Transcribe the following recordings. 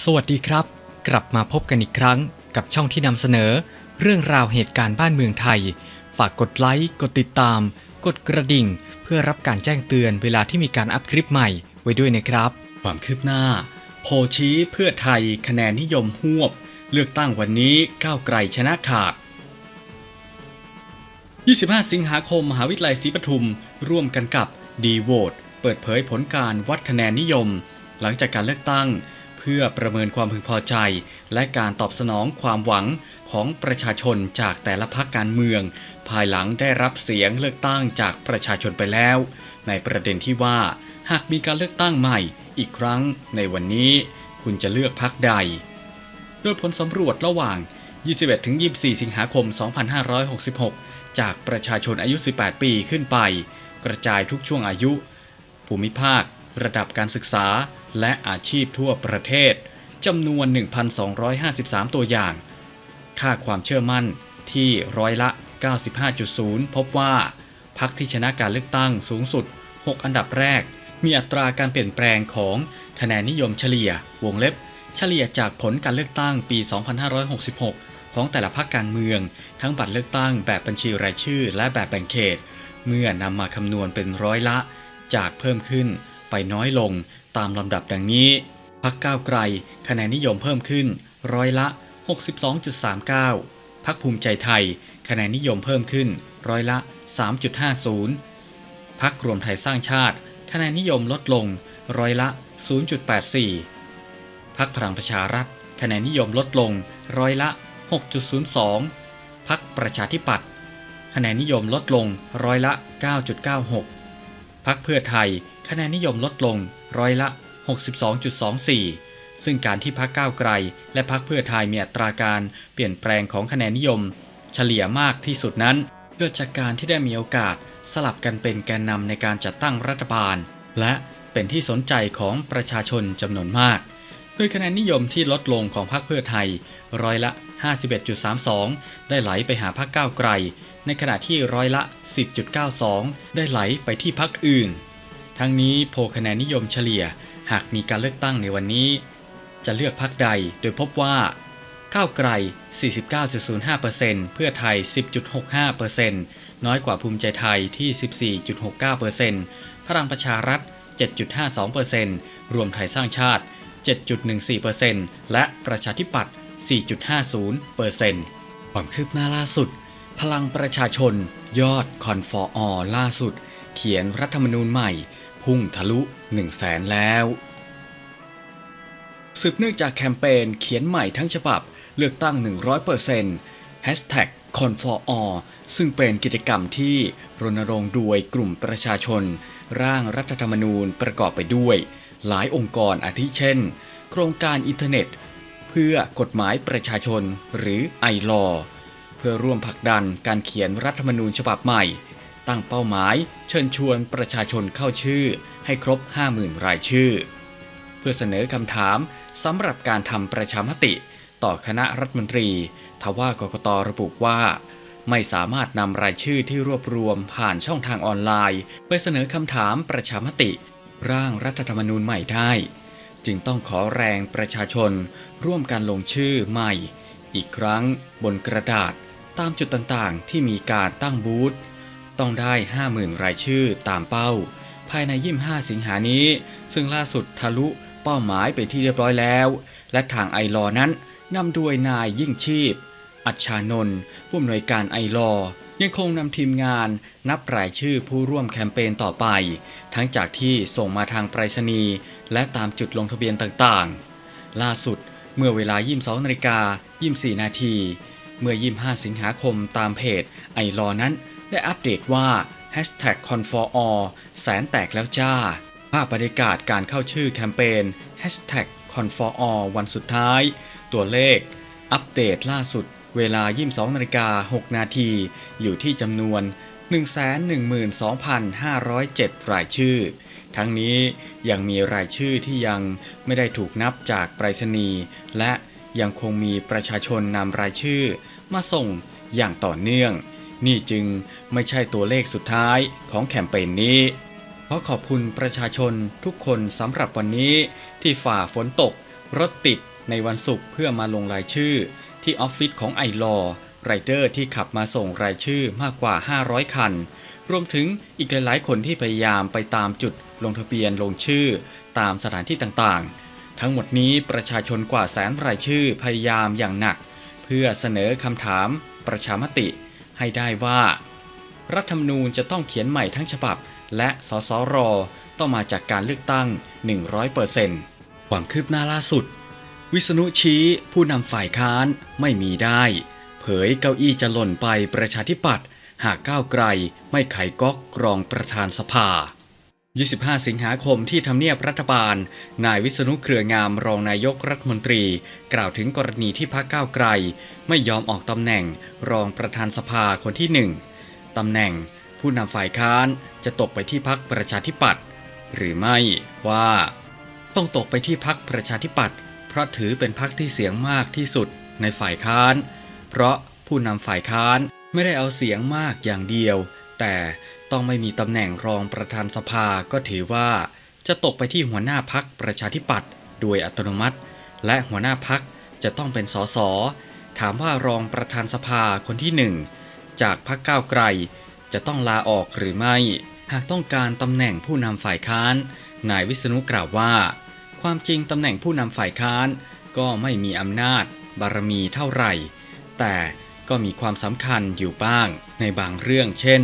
สวัสดีครับ กลับมาพบกันอีกครั้งกับช่องที่นำเสนอ เรื่องราวเหตุการณ์บ้านเมืองไทย ฝากกดไลค์ กดติดตาม กดกระดิ่ง เพื่อรับการแจ้งเตือนเวลาที่มีการอัพคลิปใหม่ไว้ด้วยนะครับ ความคืบหน้า โพชี้เพื่อไทยคะแนนนิยมหวบ เลือกตั้งวันนี้ก้าวไกลชนะขาด 25 สิงหาคมมหาวิทยาลัยศรีปทุม ร่วมกันกับดีโวตเปิดเผยผลการวัดคะแนนนิยม หลังจากการเลือกตั้ง เพื่อประเมินความพึงพอใจ และการตอบสนองความหวังของประชาชนจากแต่ละพรรคการเมือง ภายหลังได้รับเสียงเลือกตั้งจากประชาชนไปแล้ว ในประเด็นที่ว่า หากมีการเลือกตั้งใหม่อีกครั้งในวันนี้คุณจะเลือกพรรคใด โดยผลสำรวจระหว่าง 21-24 สิงหาคม 2566 จากประชาชนอายุ 18 ปีขึ้นไป กระจายทุกช่วงอายุ ภูมิภาค ระดับการศึกษา และอาชีพทั่วประเทศจำนวน 1,253 ตัวอย่าง ค่าความเชื่อมั่นที่ร้อยละ 95.0 พบว่าพรรคที่ชนะการเลือกตั้งสูงสุด 6 อันดับแรก มีอัตราการเปลี่ยนแปลงของคะแนนนิยมเฉลี่ยวงเล็บ เฉลี่ยจากผลการเลือกตั้งปี 2566 ของแต่ละพรรคการเมือง ทั้งบัตรเลือกตั้งแบบบัญชีรายชื่อ และแบบแบ่งเขต เมื่อนำมาคำนวณเป็นร้อยละ จากเพิ่มขึ้น ไปน้อยลงตามลำดับดังนี้พรรคก้าวไกลคะแนนนิยมเพิ่มขึ้นร้อยละ 62.39พรรคภูมิใจไทยคะแนนนิยมเพิ่มขึ้นร้อยละ 3.50พรรครวมไทยสร้างชาติคะแนนนิยมลดลงร้อยละ 0.84พรรคพลังประชารัฐคะแนนนิยมลดลงร้อยละ 6.02พรรคประชาธิปัตย์คะแนนนิยมลดลงร้อยละ 9.96 พรรคเพื่อไทยคะแนนนิยมลดลงร้อยละ 62.24 ซึ่งการที่พรรคก้าวไกล และพรรคเพื่อไทยมีอัตราการเปลี่ยนแปลงของคะแนนนิยม เฉลี่ยมากที่สุดนั้นเกิดจากการที่ได้มีโอกาสสลับกันเป็นแกนนำในการจัดตั้งรัฐบาล และเป็นที่สนใจของประชาชนจำนวนมาก โดยคะแนนนิยมที่ลดลงของพรรคเพื่อไทยร้อยละ 51.32 ได้ไหลไปหาพรรคก้าวไกล ในขณะที่ร้อยละ 10.92 ได้ไหลไปที่พรรคอื่น ทั้งนี้โพคะแนนนิยมเฉลี่ย หากมีการเลือกตั้งในวันนี้ จะเลือกพรรคใดโดยพบว่าก้าวไกล 49.05%เพื่อไทย 10.65%น้อยกว่าภูมิใจไทยที่ 14.69%พลังประชารัฐ 7.52%รวมไทยสร้างชาติ 7.14%และประชาธิปัตย์ 4.50%ความคืบหน้าล่าสุด พลังประชาชน ยอดคอนฟอร์อล่าสุด เขียนรัฐธรรมนูญใหม่ พุ่งทะลุ 1 0 0 0 0แสนแล้วสืบเนื่องจากแคมเปญเขียนใหม่ทั้งฉบับเลือกตั้ง 100% Hashtag c o n f o r all ซึ่งเป็นกิจกรรมที่รณรงค์โดยกลุ่มประชาชน ร่างรัฐธรรมนูญประกอบไปด้วย หลายองค์กรอาทิเช่น โครงการอินเทอร์เน็ต เพื่อกฎหมายประชาชนหรือไอลอเพื่อร่วมผลักดันการเขียนรัฐธรรมนูญฉบับใหม่ ตั้งเป้าหมายเชิญชวนประชาชนเข้าชื่อ ให้ครบ 50,000 รายชื่อ เพื่อเสนอคำถามสำหรับการทำประชามติ ต่อคณะรัฐมนตรี ทว่ากกตระบุว่าไม่สามารถนำรายชื่อที่รวบรวมผ่านช่องทางออนไลน์ ไปเสนอคำถามประชามติ ร่างรัฐธรรมนูญใหม่ได้ จึงต้องขอแรงประชาชนร่วมกันลงชื่อใหม่ อีกครั้งบนกระดาษตามจุดต่างๆ ที่มีการตั้งบูธต้องได้ 50,000 รายชื่อตามเป้า ภายใน 25 สิงหานี้ ซึ่งล่าสุดทะลุเป้าหมายเป็นที่เรียบร้อยแล้ว และทางไอรอนั้นนำโดยนายยิ่งชีพ อัชชานนท์ผู้อำนวยการไอรอ ยังคงนำทีมงานนับรายชื่อผู้ร่วมแคมเปญต่อไป ทั้งจากที่ส่งมาทางไปรษณีย์และตามจุดลงทะเบียนต่างๆ ล่าสุดเมื่อเวลา 22นาฬิกา24 นาทีเมื่อ 25 สิงหาคมตามเพจไอรอนั้น ได้อัปเดตว่า Hashtag c o n f o r all แสนแตกแล้วจ้า ภาพบรรยากาศการเข้าชื่อแคมเปญ Hashtag c o n f o r all วันสุดท้าย ตัวเลข อัปเดตล่าสุด เวลา 22นาฬิกา6นาที อยู่ที่จำนวน 112,507 รายชื่อ ทั้งนี้ยังมีรายชื่อที่ยังไม่ได้ถูกนับจากไปรษณีย์และยังคงมีประชาชนนำรายชื่อ มาส่งอย่างต่อเนื่อง นี่จึงไม่ใช่ตัวเลขสุดท้ายของแคมเปญนี้ขอขอบคุณประชาชนทุกคนสำหรับวันนี้ที่ฝ่าฝนตกรถติดในวันศุกร์เพื่อมาลงรายชื่อ ที่ออฟฟิศของไอรอไรเดอร์ที่ขับมาส่งรายชื่อมากกว่า 500 คัน รวมถึงอีกหลายๆ คนที่พยายามไปตามจุดลงทะเบียนลงชื่อตามสถานที่ต่างๆ ทั้งหมดนี้ประชาชนกว่าแสนรายชื่อพยายามอย่างหนัก เพื่อเสนอคำถามประชามติ ให้ได้ว่า รัฐธรรมนูญจะต้องเขียนใหม่ทั้งฉบับ และสสร ต้องมาจากการเลือกตั้ง 100%ความคืบหน้าล่าสุด วิษณุชี้ผู้นำฝ่ายค้านไม่มีได้ เผยเก้าอี้จะหล่นไปประชาธิปัตย์หากก้าวไกลไม่ไขก๊อกกรองประธานสภา 25 สิงหาคมที่ทำเนียบรัฐบาล นายวิษณุเครืองามรองนายกรัฐมนตรี กล่าวถึงกรณีที่พรรคก้าวไกล ไม่ยอมออกตำแหน่งรองประธานสภาคนที่หนึ่งตำแหน่งผู้นำฝ่ายค้านจะตกไปที่พรรคประชาธิปัตย์หรือไม่ว่า ต้องตกไปที่พักประชาธิปัตย์ เพราะถือเป็นพักที่เสียงมากที่สุดในฝ่ายค้าน เพราะผู้นำฝ่ายค้านไม่ได้เอาเสียงมากอย่างเดียว แต่ต้องไม่มีตำแหน่งรองประธานสภาก็ถือว่า จะตกไปที่หัวหน้าพักประชาธิปัตย์โดยอัตโนมัติ และหัวหน้าพักจะต้องเป็นสสถามว่ารองประธานสภาคนที่หนึ่งจากพักก้าวไกล จะต้องลาออกหรือไม่ หากต้องการตำแหน่งผู้นำฝ่ายค้าน นายวิษณุกล่าวว่า ความจริงตำแหน่งผู้นำฝ่ายค้าน ก็ไม่มีอำนาจ บารมีเท่าไหร่ แต่ก็มีความสำคัญอยู่บ้างในบางเรื่องเช่น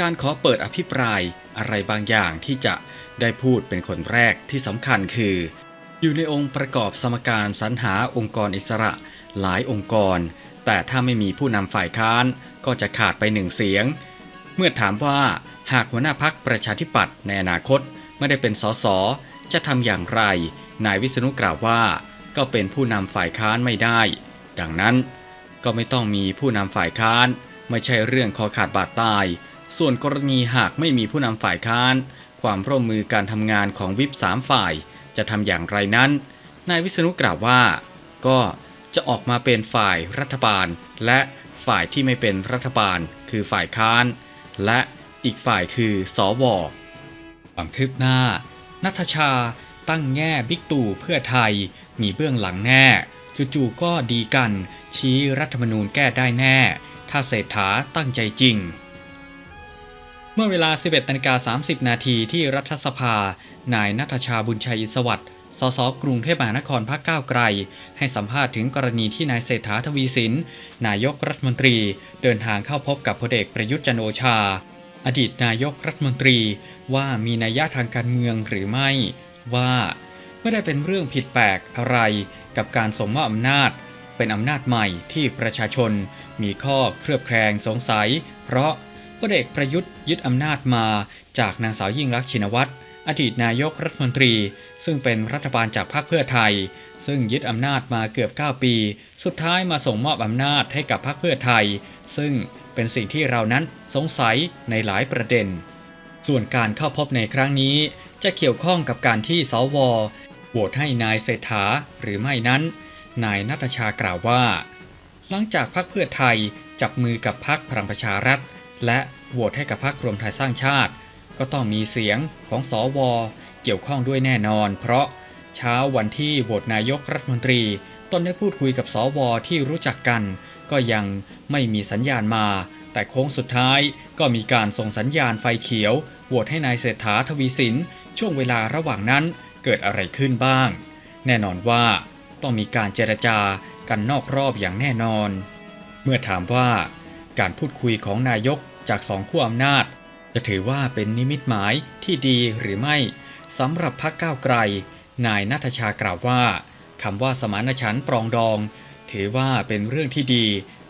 การขอเปิดอภิปรายอะไรบางอย่างที่จะได้พูดเป็นคนแรกที่สำคัญคือ อยู่ในองค์ประกอบสมการสรรหาองค์กรอิสระหลายองค์กร แต่ถ้าไม่มีผู้นำฝ่ายค้านก็จะขาดไปหนึ่งเสียง เมื่อถามว่าหากหัวหน้าพักประชาธิปัตย์ในอนาคตไม่ได้เป็นสส จะทำอย่างไร นายวิษณุกล่าวว่า ก็เป็นผู้นำฝ่ายค้านไม่ได้ ดังนั้นก็ไม่ต้องมีผู้นำฝ่ายค้าน ไม่ใช่เรื่องคอขาดบาดตาย ส่วนกรณีหากไม่มีผู้นำฝ่ายค้าน ความร่วมมือการทำงานของวิปสามฝ่าย จะทำอย่างไรนั้น นายวิษณุกล่าวว่า ก็จะออกมาเป็นฝ่ายรัฐบาล และฝ่ายที่ไม่เป็นรัฐบาล คือฝ่ายค้าน และอีกฝ่ายคือสอวความคืบหน้า นัทชาตั้งแง่บิ๊กตู่เพื่อไทย มีเบื้องหลังแน่จู่ๆก็ดีกัน ชี้รัฐธรรมนูญแก้ได้แน่ ถ้าเศรษฐาตั้งใจจริง เมื่อเวลา 11นาฬิกา30 นาทีที่รัฐสภา นายนัทชาบุญชัยอินสวัสดิ์สสกรุงเทพมหานครพักก้าวไกล ให้สัมภาษณ์ถึงกรณีที่นายเศรษฐาทวีสิน นายกรัฐมนตรี เดินทางเข้าพบกับพลเอกประยุทธ์จันโอชา อดีตนายกรัฐมนตรีว่ามีนัยยะทางการเมืองหรือไม่ ว่าไม่ได้เป็นเรื่องผิดแปลกอะไรกับการสมมอบอำนาจ เป็นอำนาจใหม่ที่ประชาชนมีข้อเครือบแคลงสงสัย เพราะพลเอกประยุทธ์ยึดอำนาจมาจากนางสาวยิ่งลักษณ์ชินวัตร อดีตนายกรัฐมนตรี ซึ่งเป็นรัฐบาลจากพรรคเพื่อไทย ซึ่งยึดอำนาจมาเกือบ 9 ปี สุดท้ายมาส่งมอบอำนาจให้กับพรรคเพื่อไทย ซึ่งเป็นสิ่งที่เรานั้นสงสัยในหลายประเด็น ส่วนการเข้าพบในครั้งนี้ จะเกี่ยวข้องกับการที่สวโหวตให้นายเศรษฐาหรือไม่นั้น นายนัทชากล่าวว่า หลังจากพรรคเพื่อไทยจับมือกับพรรคพลังประชารัฐ และโหวตให้กับพรรครวมไทยสร้างชาติ ก็ต้องมีเสียงของสวเกี่ยวข้องด้วยแน่นอน เพราะเช้าวันที่โหวตนายกรัฐมนตรีตนได้พูดคุยกับสวที่รู้จักกัน ก็ยังไม่มีสัญญาณมา แต่โค้งสุดท้ายก็มีการส่งสัญญาณไฟเขียวโหวตให้นายเศรษฐาทวีสิน ช่วงเวลาระหว่างนั้นเกิดอะไรขึ้นบ้าง แน่นอนว่าต้องมีการเจรจากันนอกรอบอย่างแน่นอน เมื่อถามว่าการพูดคุยของนายกจากสองขั้วอำนาจ จะถือว่าเป็นนิมิตหมายที่ดีหรือไม่สำหรับพรรคก้าวไกล นายนัทชากล่าวว่าคำว่าสมานฉันปรองดอง ถือว่าเป็นเรื่องที่ดี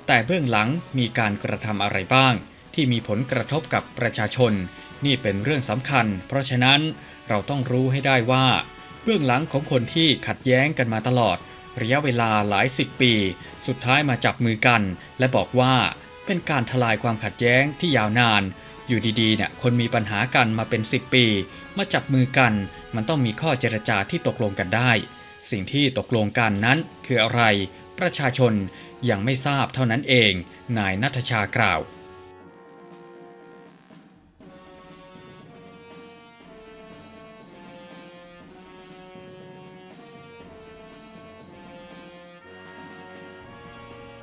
แต่เบื้องหลังมีการกระทำอะไรบ้าง ที่มีผลกระทบกับประชาชน นี่เป็นเรื่องสำคัญ เพราะฉะนั้นเราต้องรู้ให้ได้ว่า เบื้องหลังของคนที่ขัดแย้งกันมาตลอด ระยะเวลาหลายสิบปี สุดท้ายมาจับมือกัน และบอกว่าเป็นการทลายความขัดแย้งที่ยาวนาน อยู่ดีๆเนี่ยคนมีปัญหากันมาเป็น 10 ปี มาจับมือกัน มันต้องมีข้อเจรจาที่ตกลงกันได้ สิ่งที่ตกลงกันนั้นคืออะไร ประชาชนยังไม่ทราบเท่านั้นเอง นายนัทชากล่าว